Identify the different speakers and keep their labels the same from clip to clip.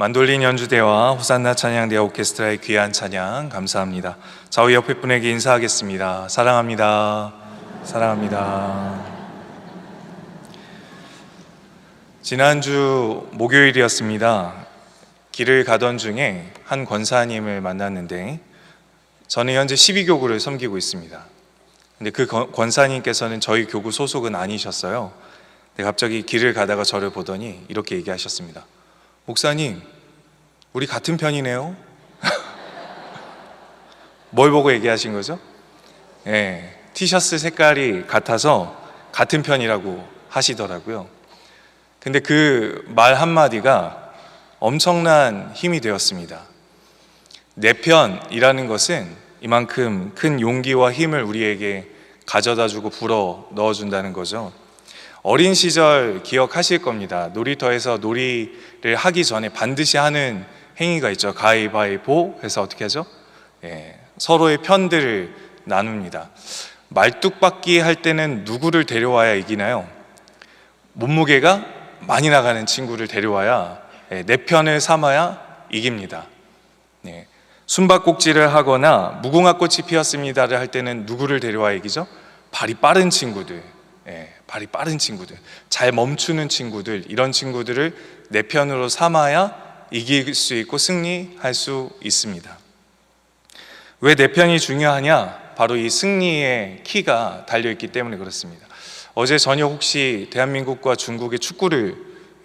Speaker 1: 만돌린 연주대와 호산나 찬양대 오케스트라의 귀한 찬양 감사합니다. 좌우 옆에 분에게 인사하겠습니다. 사랑합니다. 사랑합니다. 지난주 목요일이었습니다. 길을 가던 중에 한 권사님을 만났는데 저는 현재 12교구를 섬기고 있습니다. 근데 그 권- 권사님께서는 저희 교구 소속은 아니셨어요. 근데 갑자기 길을 가다가 저를 보더니 이렇게 얘기하셨습니다. 목사님, 우리 같은 편이네요. 뭘 보고 얘기하신 거죠? 예, 티셔츠 색깔이 같아서 같은 편이라고 하시더라고요. 근데 그 말 한마디가 엄청난 힘이 되었습니다. 내 편이라는 것은 이만큼 큰 용기와 힘을 우리에게 가져다 주고 불어 넣어 준다는 거죠. 어린 시절 기억하실 겁니다. 놀이터에서 놀이를 하기 전에 반드시 하는 행위가 있죠. 가위바위보 해서 어떻게 하죠? 예, 서로의 편들을 나눕니다. 말뚝박기 할 때는 누구를 데려와야 이기나요? 몸무게가 많이 나가는 친구를 데려와야 예, 내 편을 삼아야 이깁니다. 예, 숨바꼭질을 하거나 무궁화꽃이 피었습니다를 할 때는 누구를 데려와야 이기죠? 발이 빠른 친구들, 예, 발이 빠른 친구들, 잘 멈추는 친구들, 이런 친구들을 내 편으로 삼아야 이길 수 있고 승리할 수 있습니다. 왜 내 편이 중요하냐? 바로 이 승리의 키가 달려 있기 때문에 그렇습니다. 어제 저녁 혹시 대한민국과 중국의 축구를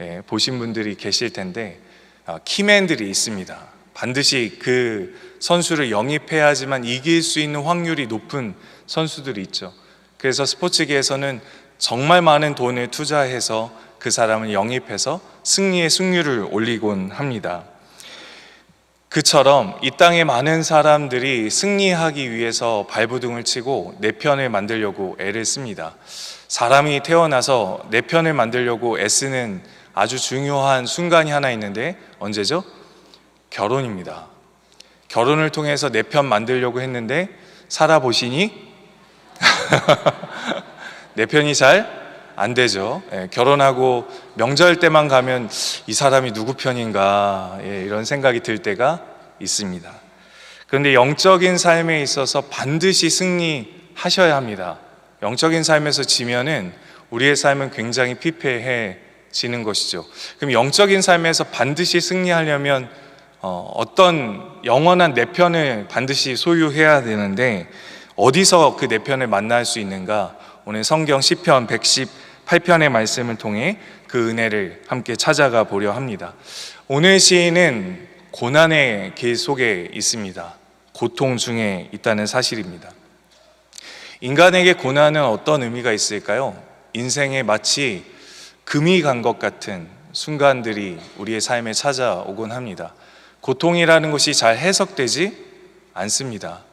Speaker 1: 예, 보신 분들이 계실 텐데 아, 키맨들이 있습니다. 반드시 그 선수를 영입해야지만 이길 수 있는 확률이 높은 선수들이 있죠. 그래서 스포츠계에서는 정말 많은 돈을 투자해서 그 사람을 영입해서 승리의 승률을 올리곤 합니다. 그처럼 이 땅에 많은 사람들이 승리하기 위해서 발부둥을 치고 내 편을 만들려고 애를 씁니다. 사람이 태어나서 내 편을 만들려고 애쓰는 아주 중요한 순간이 하나 있는데 언제죠? 결혼입니다. 결혼을 통해서 내 편 만들려고 했는데 살아보시니 내 편이 잘 안 되죠. 예, 결혼하고 명절 때만 가면 이 사람이 누구 편인가 예, 이런 생각이 들 때가 있습니다. 그런데 영적인 삶에 있어서 반드시 승리하셔야 합니다. 영적인 삶에서 지면은 우리의 삶은 굉장히 피폐해지는 것이죠. 그럼 영적인 삶에서 반드시 승리하려면 어, 어떤 영원한 내 편을 반드시 소유해야 되는데 어디서 그 내 편을 만날 수 있는가? 오늘 성경 시편 118편의 말씀을 통해 그 은혜를 함께 찾아가 보려 합니다. 오늘 시인은 고난의 길 속에 있습니다. 고통 중에 있다는 사실입니다. 인간에게 고난은 어떤 의미가 있을까요? 인생에 마치 금이 간 것 같은 순간들이 우리의 삶에 찾아오곤 합니다. 고통이라는 것이 잘 해석되지 않습니다.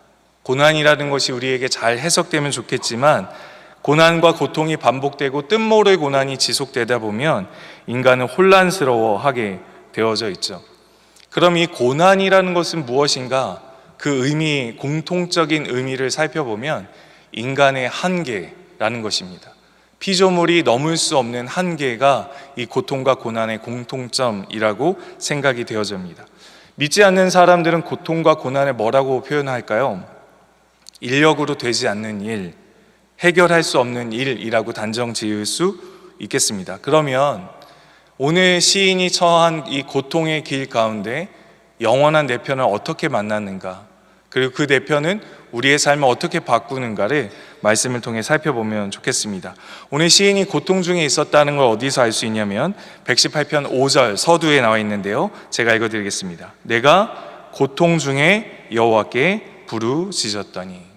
Speaker 1: 고난이라는 것이 우리에게 잘 해석되면 좋겠지만 고난과 고통이 반복되고 뜻모를 고난이 지속되다 보면 인간은 혼란스러워하게 되어져 있죠. 그럼 이 고난이라는 것은 무엇인가? 그 의미, 공통적인 의미를 살펴보면 인간의 한계라는 것입니다. 피조물이 넘을 수 없는 한계가 이 고통과 고난의 공통점이라고 생각이 되어집니다. 믿지 않는 사람들은 고통과 고난을 뭐라고 표현할까요? 인력으로 되지 않는 일, 해결할 수 없는 일이라고 단정 지을 수 있겠습니다. 그러면 오늘 시인이 처한 이 고통의 길 가운데 영원한 내 편을 어떻게 만났는가? 그리고 그 내 편은 우리의 삶을 어떻게 바꾸는가를 말씀을 통해 살펴보면 좋겠습니다. 오늘 시인이 고통 중에 있었다는 걸 어디서 알 수 있냐면 118편 5절 서두에 나와 있는데요. 제가 읽어 드리겠습니다. 내가 고통 중에 여호와께 부르짖었더니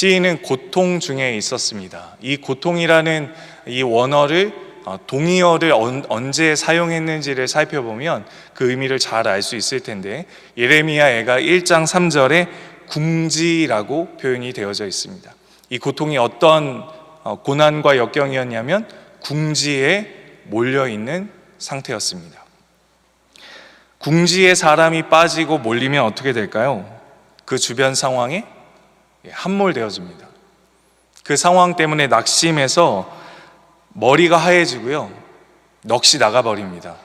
Speaker 1: 시인은 고통 중에 있었습니다. 이 고통이라는 이 원어를 어, 동의어를 언- 언제 사용했는지를 살펴보면 그 의미를 잘 알 수 있을 텐데 예레미야 애가 1장 3절에 궁지라고 표현이 되어져 있습니다. 이 고통이 어떤 어, 고난과 역경이었냐면 궁지에 몰려 있는 상태였습니다. 궁지에 사람이 빠지고 몰리면 어떻게 될까요? 그 주변 상황에 예, 함몰되어집니다. 그 상황 때문에 낙심해서 머리가 하얘지고요. 넋이 나가버립니다.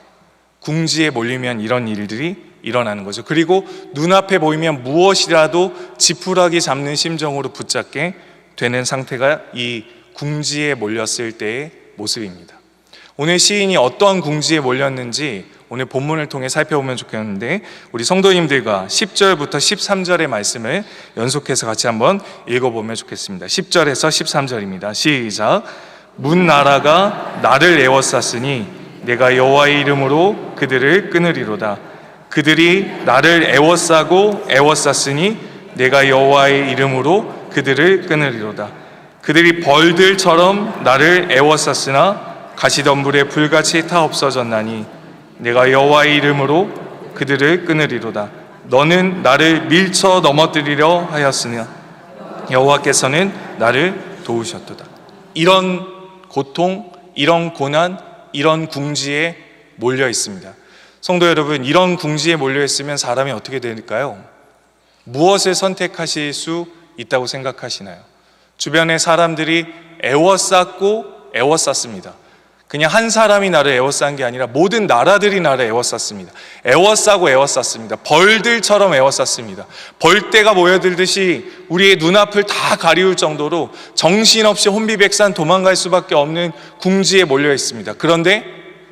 Speaker 1: 궁지에 몰리면 이런 일들이 일어나는 거죠. 그리고 눈앞에 보이면 무엇이라도 지푸라기 잡는 심정으로 붙잡게 되는 상태가 이 궁지에 몰렸을 때의 모습입니다. 오늘 시인이 어떠한 궁지에 몰렸는지 오늘 본문을 통해 살펴보면 좋겠는데 우리 성도님들과 10절부터 13절의 말씀을 연속해서 같이 한번 읽어보면 좋겠습니다. 10절에서 13절입니다. 시작. 문 나라가 나를 애워쌌으니 내가 여호와의 이름으로 그들을 끊으리로다. 그들이 나를 애워싸고 애워쌌으니 내가 여호와의 이름으로 그들을 끊으리로다. 그들이 벌들처럼 나를 애워쌌으나 가시덤불에 불같이 타 없어졌나니 내가 여호와의 이름으로 그들을 끊으리로다. 너는 나를 밀쳐 넘어뜨리려 하였으나 여호와께서는 나를 도우셨도다. 이런 고통, 이런 고난, 이런 궁지에 몰려 있습니다. 성도 여러분, 이런 궁지에 몰려 있으면 사람이 어떻게 될까요? 무엇을 선택하실 수 있다고 생각하시나요? 주변의 사람들이 애워쌌고 애워쌌습니다. 그냥 한 사람이 나를 애워싼 게 아니라 모든 나라들이 나를 애워쌌습니다. 애워싸고 애워쌌습니다. 벌들처럼 애워쌌습니다. 벌떼가 모여들듯이 우리의 눈앞을 다 가리울 정도로 정신없이 혼비백산 도망갈 수밖에 없는 궁지에 몰려 있습니다. 그런데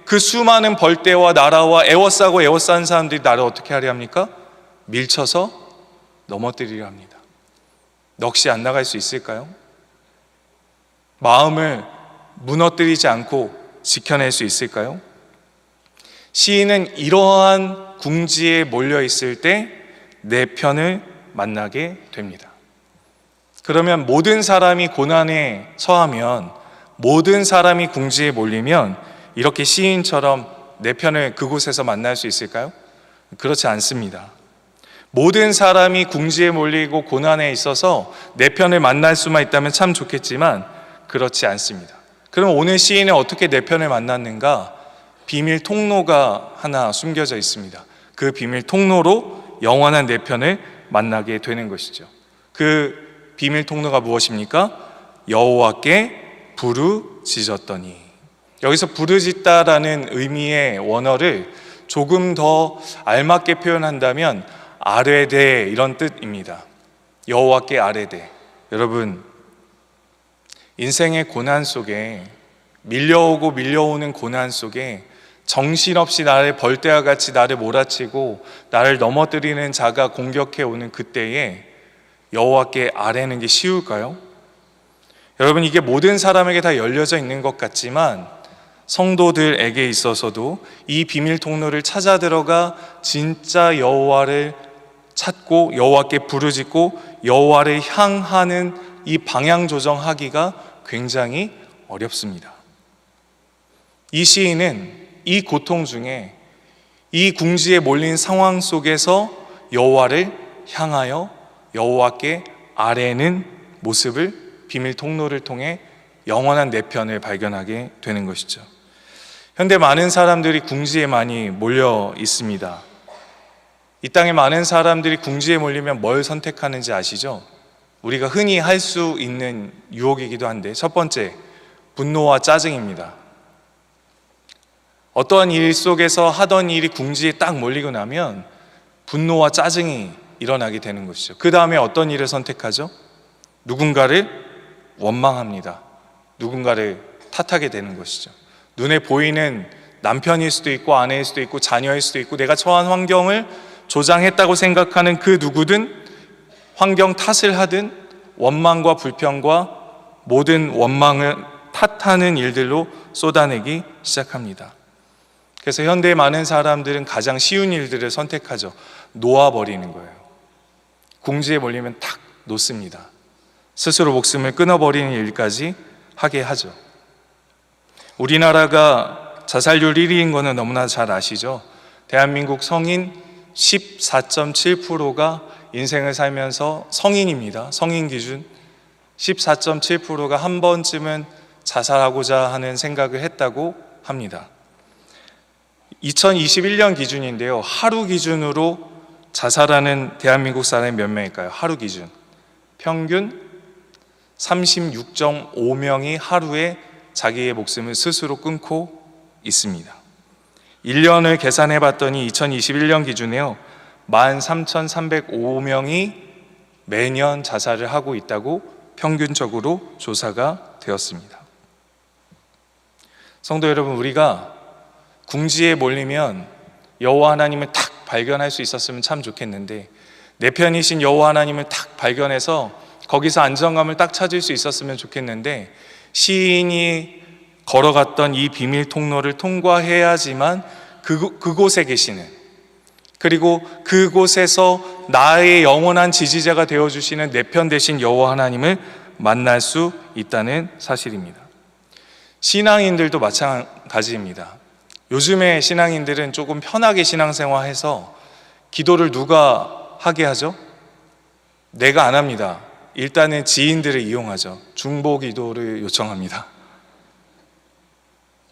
Speaker 1: 그 수많은 벌떼와 나라와 애워싸고 애워싼 사람들이 나를 어떻게 하려 합니까? 밀쳐서 넘어뜨리려 합니다. 넋이 안 나갈 수 있을까요? 마음을 무너뜨리지 않고 지켜낼 수 있을까요? 시인은 이러한 궁지에 몰려 있을 때 내 편을 만나게 됩니다. 그러면 모든 사람이 고난에 처하면 모든 사람이 궁지에 몰리면 이렇게 시인처럼 내 편을 그곳에서 만날 수 있을까요? 그렇지 않습니다. 모든 사람이 궁지에 몰리고 고난에 있어서 내 편을 만날 수만 있다면 참 좋겠지만 그렇지 않습니다. 그럼 오늘 시인은 어떻게 내 편을 만났는가? 비밀 통로가 하나 숨겨져 있습니다. 그 비밀 통로로 영원한 내 편을 만나게 되는 것이죠. 그 비밀 통로가 무엇입니까? 여호와께 부르짖었더니 여기서 부르짖다라는 의미의 원어를 조금 더 알맞게 표현한다면 아뢰되 이런 뜻입니다. 여호와께 아뢰되 여러분 인생의 고난 속에 밀려오고 밀려오는 고난 속에 정신없이 나를 벌떼와 같이 나를 몰아치고 나를 넘어뜨리는 자가 공격해 오는 그때에 여호와께 아뢰는 게 쉬울까요? 여러분 이게 모든 사람에게 다 열려져 있는 것 같지만 성도들에게 있어서도 이 비밀 통로를 찾아 들어가 진짜 여호와를 찾고 여호와께 부르짖고 여호와를 향하는 이 방향 조정하기가 굉장히 어렵습니다. 이 시인은 이 고통 중에 이 궁지에 몰린 상황 속에서 여호와를 향하여 여호와께 아뢰는 모습을 비밀 통로를 통해 영원한 내 편을 발견하게 되는 것이죠. 현대 많은 사람들이 궁지에 많이 몰려 있습니다. 이 땅에 많은 사람들이 궁지에 몰리면 뭘 선택하는지 아시죠? 우리가 흔히 할 수 있는 유혹이기도 한데 첫 번째 분노와 짜증입니다. 어떠한 일 속에서 하던 일이 궁지에 딱 몰리고 나면 분노와 짜증이 일어나게 되는 것이죠. 그 다음에 어떤 일을 선택하죠? 누군가를 원망합니다. 누군가를 탓하게 되는 것이죠. 눈에 보이는 남편일 수도 있고 아내일 수도 있고 자녀일 수도 있고 내가 처한 환경을 조장했다고 생각하는 그 누구든 환경 탓을 하든 원망과 불평과 모든 원망을 탓하는 일들로 쏟아내기 시작합니다. 그래서 현대 많은 사람들은 가장 쉬운 일들을 선택하죠. 놓아버리는 거예요. 궁지에 몰리면 탁 놓습니다. 스스로 목숨을 끊어버리는 일까지 하게 하죠. 우리나라가 자살률 1위인 거는 너무나 잘 아시죠? 대한민국 성인 14.7%가 인생을 살면서 성인입니다. 성인 기준 14.7%가 한 번쯤은 자살하고자 하는 생각을 했다고 합니다. 2021년 기준인데요. 하루 기준으로 자살하는 대한민국 사람이 몇 명일까요? 하루 기준. 평균 36.5명이 하루에 자기의 목숨을 스스로 끊고 있습니다. 1년을 계산해 봤더니 2021년 기준에요. 13,305명이 매년 자살을 하고 있다고 평균적으로 조사가 되었습니다. 성도 여러분, 우리가 궁지에 몰리면 여호와 하나님을 탁 발견할 수 있었으면 참 좋겠는데 내 편이신 여호와 하나님을 탁 발견해서 거기서 안정감을 딱 찾을 수 있었으면 좋겠는데 시인이 걸어갔던 이 비밀 통로를 통과해야지만 그, 그곳에 계시는 그리고 그곳에서 나의 영원한 지지자가 되어 주시는 내 편 되신 여호와 하나님을 만날 수 있다는 사실입니다. 신앙인들도 마찬가지입니다. 요즘에 신앙인들은 조금 편하게 신앙생활해서 기도를 누가 하게 하죠? 내가 안 합니다. 일단은 지인들을 이용하죠. 중보 기도를 요청합니다.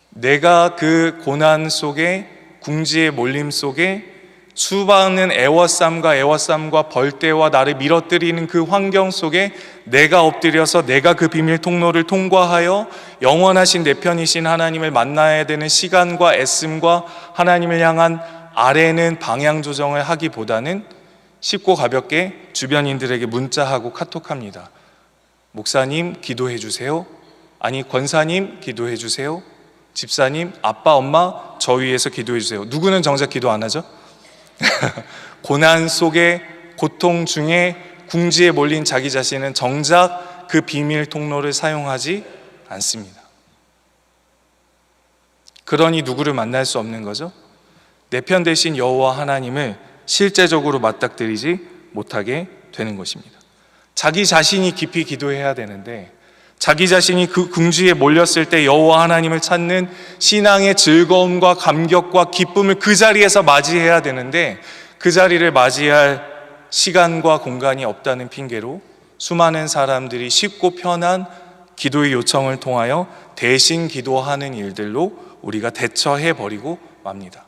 Speaker 1: 내가 그 고난 속에 궁지의 몰림 속에 수많은 애워쌈과 애워쌈과 벌떼와 나를 밀어뜨리는 그 환경 속에 내가 엎드려서 내가 그 비밀 통로를 통과하여 영원하신 내 편이신 하나님을 만나야 되는 시간과 애씀과 하나님을 향한 아래는 방향 조정을 하기보다는 쉽고 가볍게 주변인들에게 문자하고 카톡합니다. 목사님 기도해 주세요. 아니 권사님 기도해 주세요. 집사님, 아빠, 엄마 저 위해서 기도해 주세요. 누구는 정작 기도 안 하죠? 고난 속에 고통 중에 궁지에 몰린 자기 자신은 정작 그 비밀 통로를 사용하지 않습니다. 그러니 누구를 만날 수 없는 거죠? 내 편 대신 여호와 하나님을 실제적으로 맞닥뜨리지 못하게 되는 것입니다. 자기 자신이 깊이 기도해야 되는데 자기 자신이 그 궁지에 몰렸을 때 여호와 하나님을 찾는 신앙의 즐거움과 감격과 기쁨을 그 자리에서 맞이해야 되는데 그 자리를 맞이할 시간과 공간이 없다는 핑계로 수많은 사람들이 쉽고 편한 기도의 요청을 통하여 대신 기도하는 일들로 우리가 대처해 버리고 맙니다.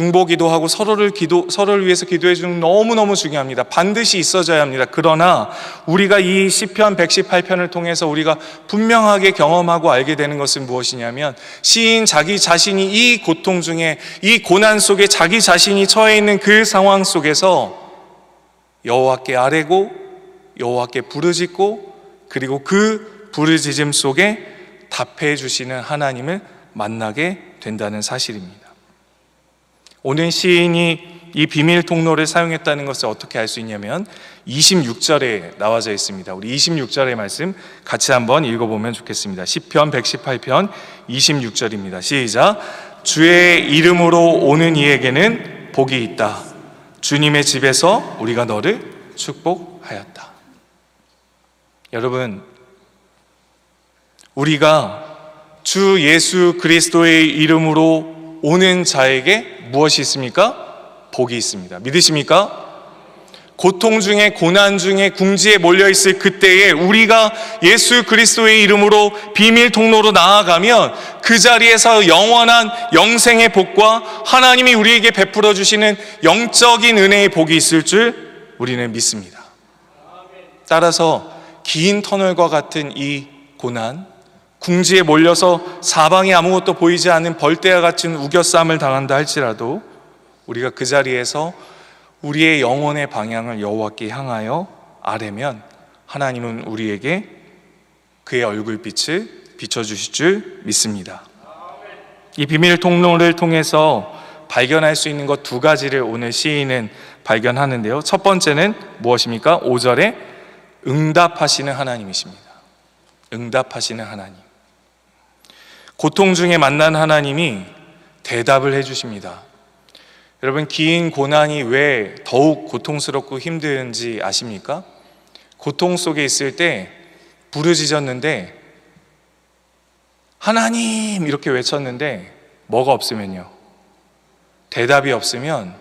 Speaker 1: 중보 기도 하고 서로를 기도 서로를 위해서 기도해 주는 너무 너무 중요합니다. 반드시 있어져야 합니다. 그러나 우리가 이 시편 118편을 통해서 우리가 분명하게 경험하고 알게 되는 것은 무엇이냐면 시인 자기 자신이 이 고통 중에 이 고난 속에 자기 자신이 처해 있는 그 상황 속에서 여호와께 아뢰고 여호와께 부르짖고 그리고 그 부르짖음 속에 답해 주시는 하나님을 만나게 된다는 사실입니다. 오늘 시인이 이 비밀 통로를 사용했다는 것을 어떻게 알 수 있냐면 26절에 나와져 있습니다. 우리 26절의 말씀 같이 한번 읽어보면 좋겠습니다. 10편 118편 26절입니다. 시작. 주의 이름으로 오는 이에게는 복이 있다. 주님의 집에서 우리가 너를 축복하였다. 여러분, 우리가 주 예수 그리스도의 이름으로 오는 자에게 무엇이 있습니까? 복이 있습니다. 믿으십니까? 고통 중에 고난 중에 궁지에 몰려 있을 그때에 우리가 예수 그리스도의 이름으로 비밀 통로로 나아가면 그 자리에서 영원한 영생의 복과 하나님이 우리에게 베풀어 주시는 영적인 은혜의 복이 있을 줄 우리는 믿습니다. 따라서 긴 터널과 같은 이 고난, 궁지에 몰려서 사방에 아무것도 보이지 않는 벌떼와 같은 우겨쌈을 당한다 할지라도 우리가 그 자리에서 우리의 영혼의 방향을 여호와께 향하여 아뢰면 하나님은 우리에게 그의 얼굴빛을 비춰주실 줄 믿습니다. 이 비밀 통로를 통해서 발견할 수 있는 것 두 가지를 오늘 시인은 발견하는데요. 첫 번째는 무엇입니까? 5절에 응답하시는 하나님이십니다. 응답하시는 하나님. 고통 중에 만난 하나님이 대답을 해주십니다. 여러분, 긴 고난이 왜 더욱 고통스럽고 힘든지 아십니까? 고통 속에 있을 때 부르짖었는데, 하나님! 이렇게 외쳤는데, 뭐가 없으면요? 대답이 없으면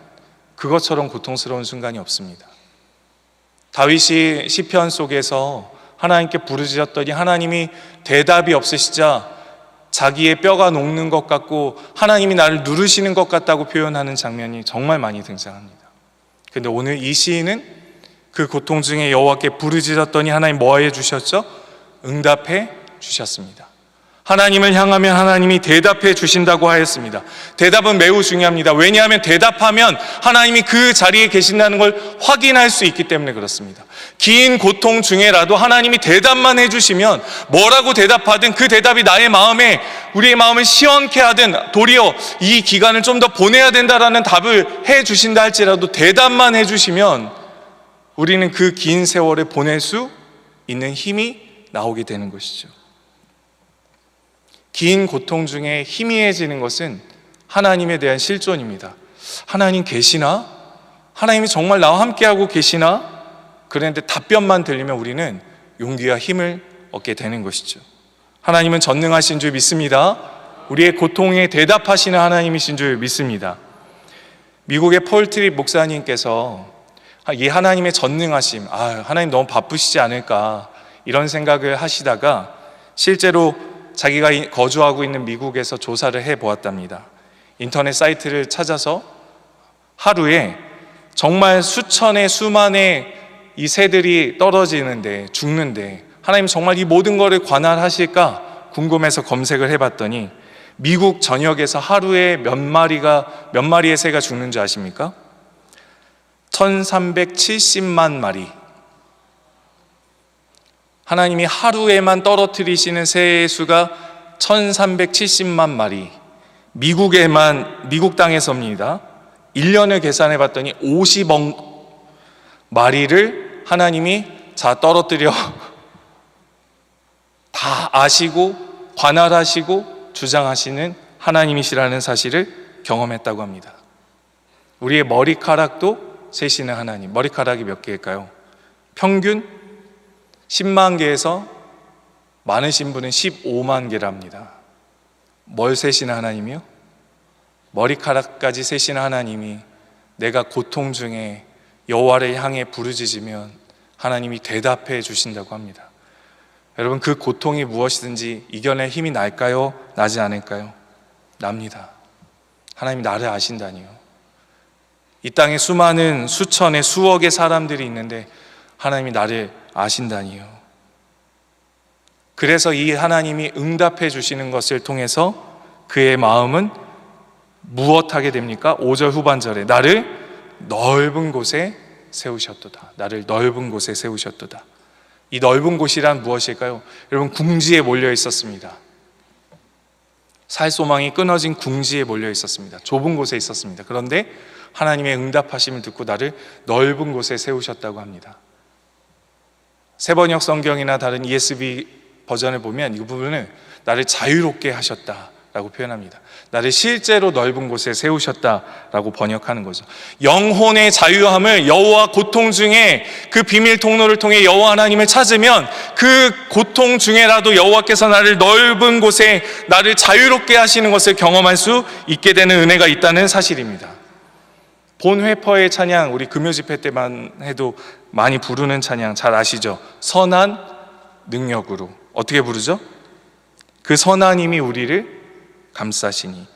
Speaker 1: 그것처럼 고통스러운 순간이 없습니다. 다윗이 시편 속에서 하나님께 부르짖었더니 하나님이 대답이 없으시자 자기의 뼈가 녹는 것 같고 하나님이 나를 누르시는 것 같다고 표현하는 장면이 정말 많이 등장합니다. 근데 오늘 이 시인은 그 고통 중에 여호와께 부르짖었더니 하나님 뭐해 주셨죠? 응답해 주셨습니다. 하나님을 향하면 하나님이 대답해 주신다고 하였습니다. 대답은 매우 중요합니다. 왜냐하면 대답하면 하나님이 그 자리에 계신다는 걸 확인할 수 있기 때문에 그렇습니다. 긴 고통 중에라도 하나님이 대답만 해주시면 뭐라고 대답하든 그 대답이 나의 마음에 우리의 마음을 시원케 하든 도리어 이 기간을 좀 더 보내야 된다라는 답을 해 주신다 할지라도 대답만 해주시면 우리는 그 긴 세월을 보낼 수 있는 힘이 나오게 되는 것이죠. 긴 고통 중에 희미해지는 것은 하나님에 대한 실존입니다. 하나님 계시나? 하나님이 정말 나와 함께하고 계시나? 그런데 답변만 들리면 우리는 용기와 힘을 얻게 되는 것이죠. 하나님은 전능하신 줄 믿습니다. 우리의 고통에 대답하시는 하나님이신 줄 믿습니다. 미국의 폴트립 목사님께서 이 하나님의 전능하심, 아, 하나님 너무 바쁘시지 않을까 이런 생각을 하시다가 실제로 자기가 이- 거주하고 있는 미국에서 조사를 해 보았답니다. 인터넷 사이트를 찾아서 하루에 정말 수천의 수만의 이 새들이 떨어지는데 죽는데 하나님 정말 이 모든 거를 관할하실까 궁금해서 검색을 해봤더니 미국 전역에서 하루에 몇 마리가 몇 마리의 새가 죽는 줄 아십니까? 1370만 마리. 하나님이 하루에만 떨어뜨리시는 새의 수가 1370만 마리. 미국에만 미국 땅에서입니다. 1년을 계산해 봤더니 50억 마리를 하나님이 자 떨어뜨려 다 아시고 관할하시고 주장하시는 하나님이시라는 사실을 경험했다고 합니다. 우리의 머리카락도 세시는 하나님. 머리카락이 몇 개일까요? 평균 10만 개에서 많으신 분은 15만 개랍니다. 뭘 세시는 하나님이요? 머리카락까지 세시는 하나님이 내가 고통 중에 여호와를 향해 부르짖으면 하나님이 대답해 주신다고 합니다. 여러분 그 고통이 무엇이든지 이겨낼 힘이 날까요? 나지 않을까요? 납니다. 하나님이 나를 아신다니요. 이 땅에 수많은 수천의 수억의 사람들이 있는데 하나님이 나를 아신다니요. 그래서 이 하나님이 응답해 주시는 것을 통해서 그의 마음은 무엇하게 됩니까? 5절 후반절에 나를 넓은 곳에 세우셨도다. 나를 넓은 곳에 세우셨도다. 이 넓은 곳이란 무엇일까요? 여러분 궁지에 몰려 있었습니다. 살 소망이 끊어진 궁지에 몰려 있었습니다. 좁은 곳에 있었습니다. 그런데 하나님의 응답하심을 듣고 나를 넓은 곳에 세우셨다고 합니다. 세번역 성경이나 다른 ESV 버전을 보면 이 부분을 나를 자유롭게 하셨다 라고 표현합니다. 나를 실제로 넓은 곳에 세우셨다 라고 번역하는 거죠. 영혼의 자유함을 여호와 고통 중에 그 비밀 통로를 통해 여호와 하나님을 찾으면 그 고통 중에라도 여호와께서 나를 넓은 곳에 나를 자유롭게 하시는 것을 경험할 수 있게 되는 은혜가 있다는 사실입니다. 본 회퍼의 찬양 우리 금요 집회 때만 해도 많이 부르는 찬양 잘 아시죠? 선한 능력으로 어떻게 부르죠? 그 선하님이 우리를 감싸시니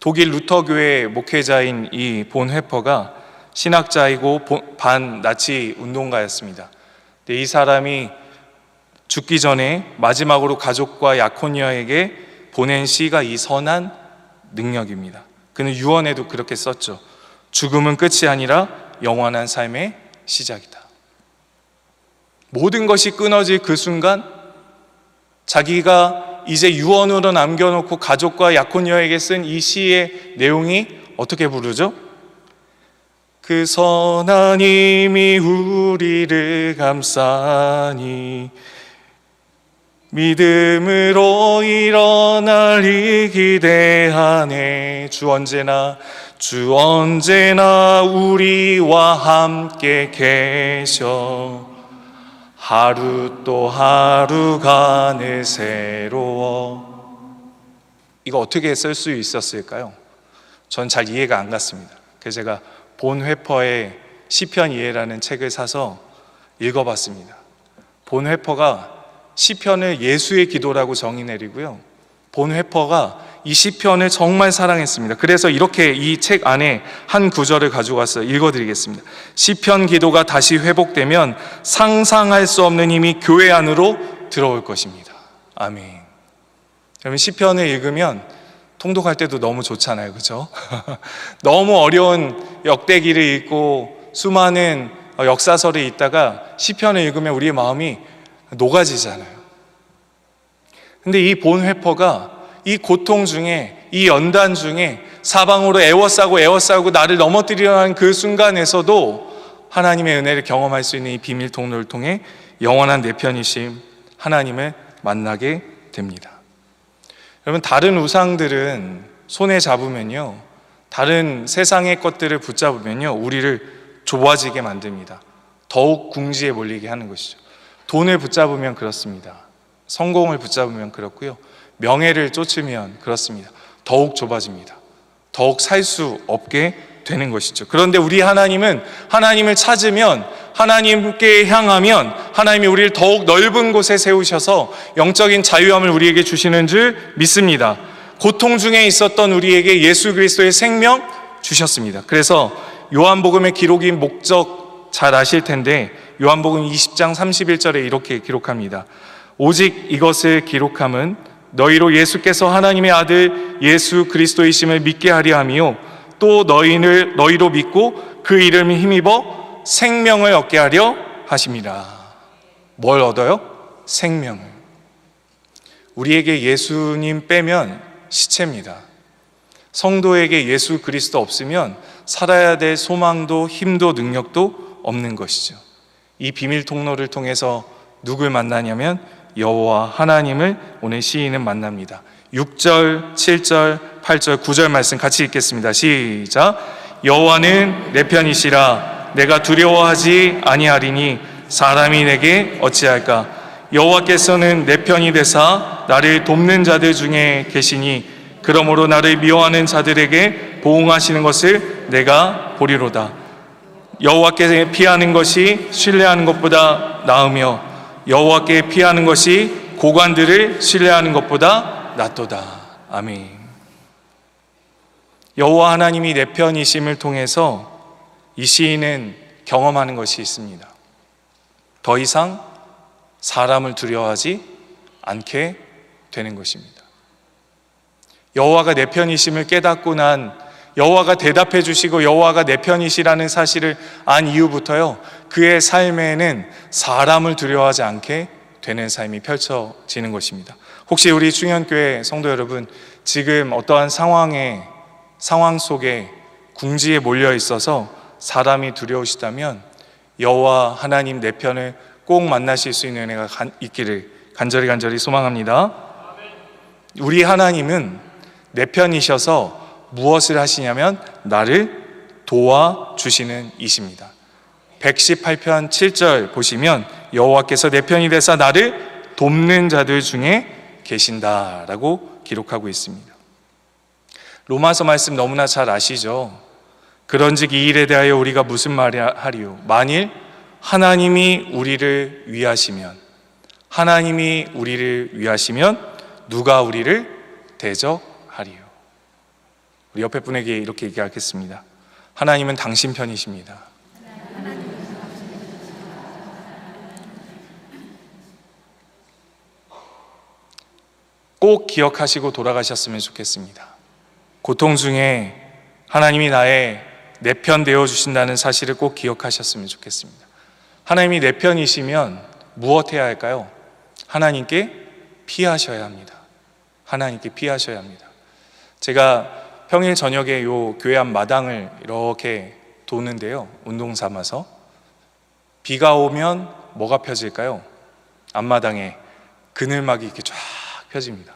Speaker 1: 독일 루터 교회 목회자인 이 본 회퍼가 신학자이고 본- 반 나치 운동가였습니다. 이 사람이 죽기 전에 마지막으로 가족과 약혼녀에게 보낸 시가 이 선한 능력입니다. 그는 유언에도 그렇게 썼죠. 죽음은 끝이 아니라 영원한 삶의 시작이다. 모든 것이 끊어질 그 순간 자기가 이제 유언으로 남겨놓고 가족과 약혼녀에게 쓴 이 시의 내용이 어떻게 부르죠? 그 선하님이 우리를 감싸니 믿음으로 일어나리 기대하네 주 언제나 주 언제나 우리와 함께 계셔 하루 또 하루가 늘 새로워 이거 어떻게 쓸 수 있었을까요? 전 잘 이해가 안 갔습니다. 그래서 제가 본 회퍼의 시편 이해라는 책을 사서 읽어봤습니다. 본 회퍼가 시편을 예수의 기도라고 정의 내리고요. 본 회퍼가 이 시편을 정말 사랑했습니다. 그래서 이렇게 이 책 안에 한 구절을 가져와서 읽어드리겠습니다. 시편 기도가 다시 회복되면 상상할 수 없는 힘이 교회 안으로 들어올 것입니다. 아멘. 그러면 시편을 읽으면 통독할 때도 너무 좋잖아요. 그죠? 너무 어려운 역대기를 읽고 수많은 역사서를 읽다가 시편을 읽으면 우리의 마음이 녹아지잖아요. 근데 이 본회퍼가 이 고통 중에 이 연단 중에 사방으로 애워싸고 애워싸고 나를 넘어뜨리려는 그 순간에서도 하나님의 은혜를 경험할 수 있는 이 비밀 통로를 통해 영원한 내 편이심 하나님을 만나게 됩니다. 여러분 다른 우상들은 손에 잡으면요. 다른 세상의 것들을 붙잡으면요. 우리를 좁아지게 만듭니다. 더욱 궁지에 몰리게 하는 것이죠. 돈을 붙잡으면 그렇습니다. 성공을 붙잡으면 그렇고요. 명예를 쫓으면 그렇습니다. 더욱 좁아집니다. 더욱 살 수 없게 되는 것이죠. 그런데 우리 하나님은 하나님을 찾으면 하나님께 향하면 하나님이 우리를 더욱 넓은 곳에 세우셔서 영적인 자유함을 우리에게 주시는 줄 믿습니다. 고통 중에 있었던 우리에게 예수 그리스도의 생명 주셨습니다. 그래서 요한복음의 기록인 목적 잘 아실 텐데 요한복음 20장 31절에 이렇게 기록합니다. 오직 이것을 기록함은 너희로 예수께서 하나님의 아들 예수 그리스도이심을 믿게 하려 함이요 또 너희를 너희로 믿고 그 이름을 힘입어 생명을 얻게 하려 하심이라. 뭘 얻어요? 생명을. 우리에게 예수님 빼면 시체입니다. 성도에게 예수 그리스도 없으면 살아야 될 소망도 힘도 능력도 없는 것이죠. 이 비밀 통로를 통해서 누굴 만나냐면 여호와 하나님을 오늘 시인은 만납니다. 6절, 7절, 8절, 9절 말씀 같이 읽겠습니다. 시작. 여호와는 내 편이시라 내가 두려워하지 아니하리니 사람이 내게 어찌할까 여호와께서는 내 편이 되사 나를 돕는 자들 중에 계시니 그러므로 나를 미워하는 자들에게 보응하시는 것을 내가 보리로다 여호와께 피하는 것이 신뢰하는 것보다 나으며 여호와께 피하는 것이 고관들을 신뢰하는 것보다 낫도다 아멘 여호와 하나님이 내 편이심을 통해서 이 시인은 경험하는 것이 있습니다. 더 이상 사람을 두려워하지 않게 되는 것입니다. 여호와가 내 편이심을 깨닫고 난 여호와가 대답해 주시고 여호와가 내 편이시라는 사실을 안 이후부터요. 그의 삶에는 사람을 두려워하지 않게 되는 삶이 펼쳐지는 것입니다. 혹시 우리 충현교회 성도 여러분 지금 어떠한 상황에 상황 속에 궁지에 몰려 있어서 사람이 두려우시다면 여호와 하나님 내 편을 꼭 만나실 수 있는 은혜가 간- 있기를 간절히 간절히 소망합니다. 우리 하나님은 내 편이셔서 무엇을 하시냐면 나를 도와 주시는 이십니다. 118편 7절 보시면 여호와께서 내 편이 되사 나를 돕는 자들 중에 계신다라고 기록하고 있습니다. 로마서 말씀 너무나 잘 아시죠? 그런즉 이 일에 대하여 우리가 무슨 말이야 하리요? 만일 하나님이 우리를 위하시면 하나님이 우리를 위하시면 누가 우리를 대적하리요? 우리 옆에 분에게 이렇게 얘기하겠습니다. 하나님은 당신 편이십니다. 꼭 기억하시고 돌아가셨으면 좋겠습니다. 고통 중에 하나님이 나의 내 편 되어 주신다는 사실을 꼭 기억하셨으면 좋겠습니다. 하나님이 내 편이시면 무엇 해야 할까요? 하나님께 피하셔야 합니다. 하나님께 피하셔야 합니다. 제가 평일 저녁에 요 교회 앞 마당을 이렇게 도는데요. 운동 삼아서 비가 오면 뭐가 펴질까요? 앞마당에 그늘막이 이렇게 쫙 펴집니다.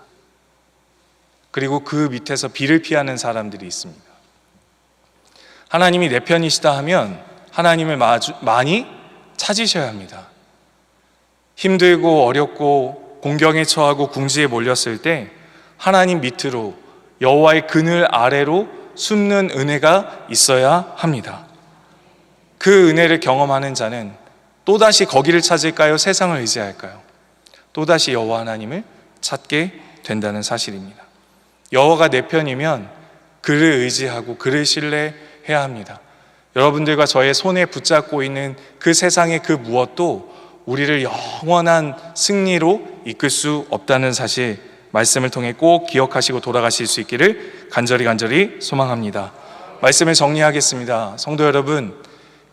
Speaker 1: 그리고 그 밑에서 비를 피하는 사람들이 있습니다. 하나님이 내 편이시다 하면 하나님을 마주, 많이 찾으셔야 합니다. 힘들고 어렵고 공경에 처하고 궁지에 몰렸을 때 하나님 밑으로 여호와의 그늘 아래로 숨는 은혜가 있어야 합니다. 그 은혜를 경험하는 자는 또다시 거기를 찾을까요? 세상을 의지할까요? 또다시 여호와 하나님을 찾게 된다는 사실입니다. 여호와가 내 편이면 그를 의지하고 그를 신뢰해야 합니다. 여러분들과 저의 손에 붙잡고 있는 그 세상의 그 무엇도 우리를 영원한 승리로 이끌 수 없다는 사실 말씀을 통해 꼭 기억하시고 돌아가실 수 있기를 간절히 간절히 소망합니다. 말씀을 정리하겠습니다. 성도 여러분,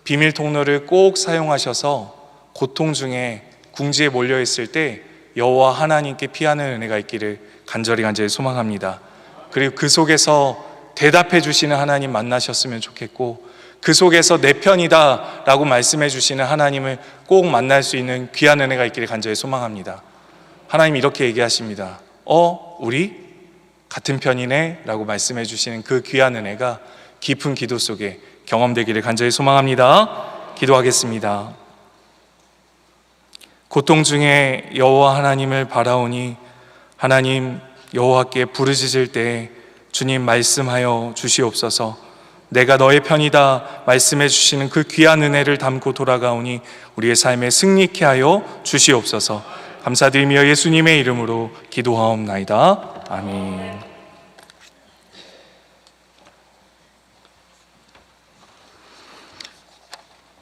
Speaker 1: 비밀 통로를 꼭 사용하셔서 고통 중에 궁지에 몰려 있을 때 여호와 하나님께 피하는 은혜가 있기를 간절히 간절히 소망합니다. 그리고 그 속에서 대답해 주시는 하나님 만나셨으면 좋겠고 그 속에서 내 편이다라고 말씀해 주시는 하나님을 꼭 만날 수 있는 귀한 은혜가 있기를 간절히 소망합니다. 하나님 이렇게 얘기하십니다. 어, 우리 같은 편이네라고 말씀해 주시는 그 귀한 은혜가 깊은 기도 속에 경험되기를 간절히 소망합니다. 기도하겠습니다. 고통 중에 여호와 하나님을 바라오니 하나님 여호와께 부르짖을 때 주님 말씀하여 주시옵소서. 내가 너의 편이다 말씀해 주시는 그 귀한 은혜를 담고 돌아가오니 우리의 삶에 승리케 하여 주시옵소서. 감사드리며 예수님의 이름으로 기도하옵나이다. 아멘.